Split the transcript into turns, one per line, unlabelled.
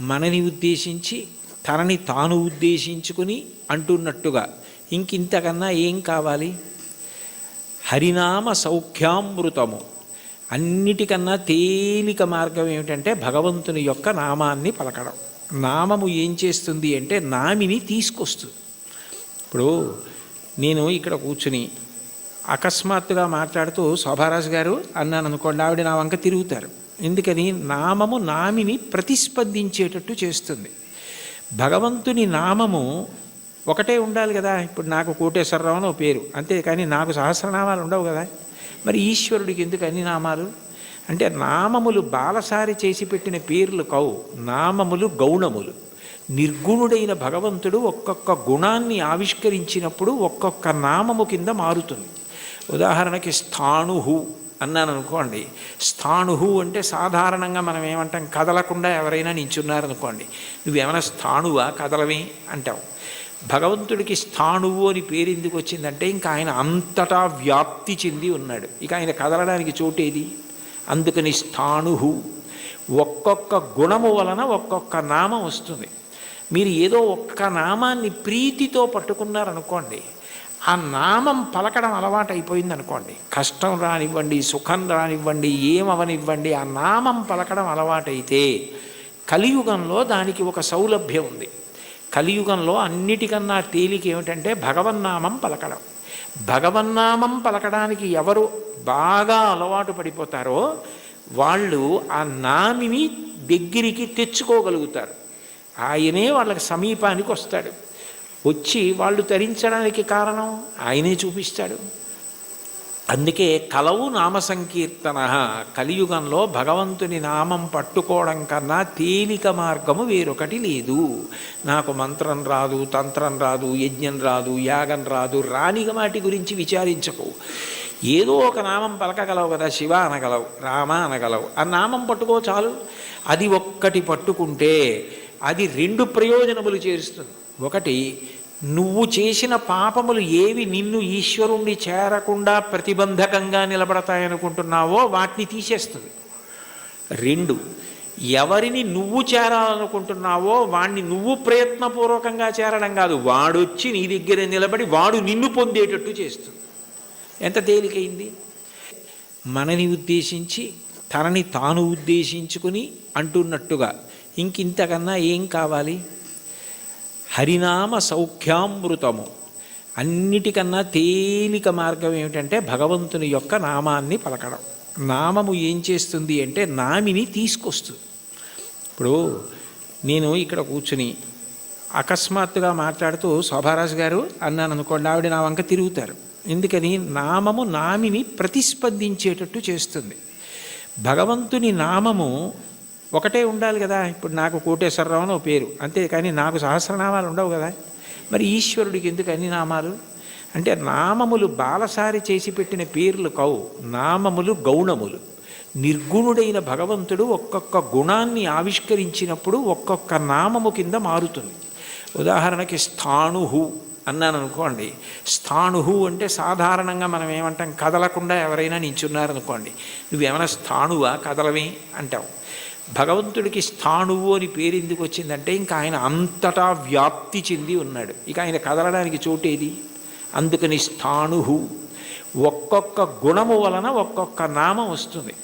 మనని ఉద్దేశించి తనని తాను ఉద్దేశించుకుని అంటున్నట్టుగా ఇంకింతకన్నా ఏం కావాలి? హరినామ సౌఖ్యామృతము. అన్నిటికన్నా తేలిక మార్గం ఏమిటంటే భగవంతుని యొక్క నామాన్ని పలకడం. నామము ఏం చేస్తుంది అంటే నామిని తీసుకొస్తుంది. ఇప్పుడు నేను ఇక్కడ కూర్చుని అకస్మాత్తుగా మాట్లాడుతూ శోభారాజు గారు అన్నాను అనుకోండి ఆవిడ నా వంక తిరుగుతారు. ఎందుకని నామము నామిని ప్రతిస్పందించేటట్టు చేస్తుంది. భగవంతుని నామము ఒకటే ఉండాలి కదా. ఇప్పుడు నాకు కోటేశ్వరరావు అని ఓ పేరు. అంతేకాని నాకు సహస్రనామాలు ఉండవు కదా. మరి ఈశ్వరుడికి ఎందుకు అన్ని నామాలు? అంటే నామములు బాలసారి చేసి పెట్టిన పేర్లు కవు నామములు గౌణములు. నిర్గుణుడైన భగవంతుడు ఒక్కొక్క గుణాన్ని ఆవిష్కరించినప్పుడు ఒక్కొక్క నామము కింద మారుతుంది. ఉదాహరణకి స్థాణుహు. అన్నాను అనుకోండి స్థాణుహు అంటే సాధారణంగా మనం ఏమంటాం కదలకుండా ఎవరైనా నించున్నారనుకోండి నువ్వేమైనా స్థాణువా కదలవి అంటావు. భగవంతుడికి స్థాణువు అని పేరు ఎందుకు వచ్చిందంటే ఇంకా ఆయన అంతటా వ్యాప్తి చెంది ఉన్నాడు. ఇక ఆయన కదలడానికి చోటేది? అందుకని స్థాణుహు. ఒక్కొక్క గుణము వలన ఒక్కొక్క నామం వస్తుంది. మీరు ఏదో ఒక్క నామాన్ని ప్రీతితో పట్టుకున్నారనుకోండి ఆ నామం పలకడం అలవాటు అయిపోయింది అనుకోండి కష్టం రానివ్వండి సుఖం రానివ్వండి ఏమవనివ్వండి ఆ నామం పలకడం అలవాటైతే కలియుగంలో దానికి ఒక సౌలభ్యం ఉంది. కలియుగంలో అన్నిటికన్నా తేలిక ఏమిటంటే భగవన్నామం పలకడం. భగవన్నామం పలకడానికి ఎవరు బాగా అలవాటు పడిపోతారో వాళ్ళు ఆ నామిని దగ్గరికి తెచ్చుకోగలుగుతారు. ఆయనే వాళ్ళకి సమీపానికి వస్తాడు. వచ్చి వాళ్ళు తరించడానికి కారణం ఆయనే చూపిస్తాడు. అందుకే కలవు నామ సంకీర్తన కలియుగంలో భగవంతుని నామం పట్టుకోవడం కన్నా తేలిక మార్గము వేరొకటి లేదు. నాకు మంత్రం రాదు తంత్రం రాదు యజ్ఞం రాదు యాగం రాదు రానిగ వాటి గురించి విచారించకు. ఏదో ఒక నామం పలకగలవు కదా శివ అనగలవు రామ అనగలవు. ఆ నామం పట్టుకో చాలు. అది ఒక్కటి పట్టుకుంటే అది రెండు ప్రయోజనములు చేరుస్తుంది. ఒకటి నువ్వు చేసిన పాపములు ఏవి నిన్ను ఈశ్వరుణ్ణి చేరకుండా ప్రతిబంధకంగా నిలబడతాయనుకుంటున్నావో వాటిని తీసేస్తుంది. రెండు ఎవరిని నువ్వు చేరాలనుకుంటున్నావో వాణ్ణి నువ్వు ప్రయత్నపూర్వకంగా చేరడం కాదు. వాడొచ్చి నీ దగ్గర నిలబడి వాడు నిన్ను పొందేటట్టు చేస్తుంది. ఎంత తేలికైంది? మనని ఉద్దేశించి తనని తాను ఉద్దేశించుకుని అంటున్నట్టుగా ఇంకింతకన్నా ఏం కావాలి? హరినామ సౌఖ్యామృతము. అన్నిటికన్నా తేలిక మార్గం ఏమిటంటే భగవంతుని యొక్క నామాన్ని పలకడం. నామము ఏం చేస్తుంది అంటే నామిని తీసుకొస్తుంది. ఇప్పుడు నేను ఇక్కడ కూర్చుని అకస్మాత్తుగా మాట్లాడుతూ శోభారాజు గారు అన్నాను అనుకోండి ఆవిడ నా వంక తిరుగుతారు. ఎందుకని? నామము నామిని ప్రతిస్పందించేటట్టు చేస్తుంది. భగవంతుని నామము ఒకటే ఉండాలి కదా. ఇప్పుడు నాకు కోటేశ్వరరావు అని ఓ పేరు అంతేకాని నాకు సహస్రనామాలు ఉండవు కదా. మరి ఈశ్వరుడికి ఎందుకు అన్ని నామాలు? అంటే నామములు బాలసారి చేసి పెట్టిన పేర్లు కవు. నామములు గౌణములు. నిర్గుణుడైన భగవంతుడు ఒక్కొక్క గుణాన్ని ఆవిష్కరించినప్పుడు ఒక్కొక్క నామము కింద మారుతుంది. ఉదాహరణకి స్థాణుహు అన్నాను అనుకోండి స్థాణుహు అంటే సాధారణంగా మనం ఏమంటాం? కదలకుండా ఎవరైనా నించున్నారనుకోండి. నువ్వేమైనా స్థాణువా? కదలవి అంటావు భగవంతుడికి స్థాణువు అని పేరు ఎందుకు వచ్చిందంటే ఇంకా ఆయన అంతటా వ్యాప్తి చెంది ఉన్నాడు. ఇక ఆయన కదలడానికి చోటేది? అందుకని స్థాణుహు ఒక్కొక్క గుణము వలన ఒక్కొక్క నామం వస్తుంది.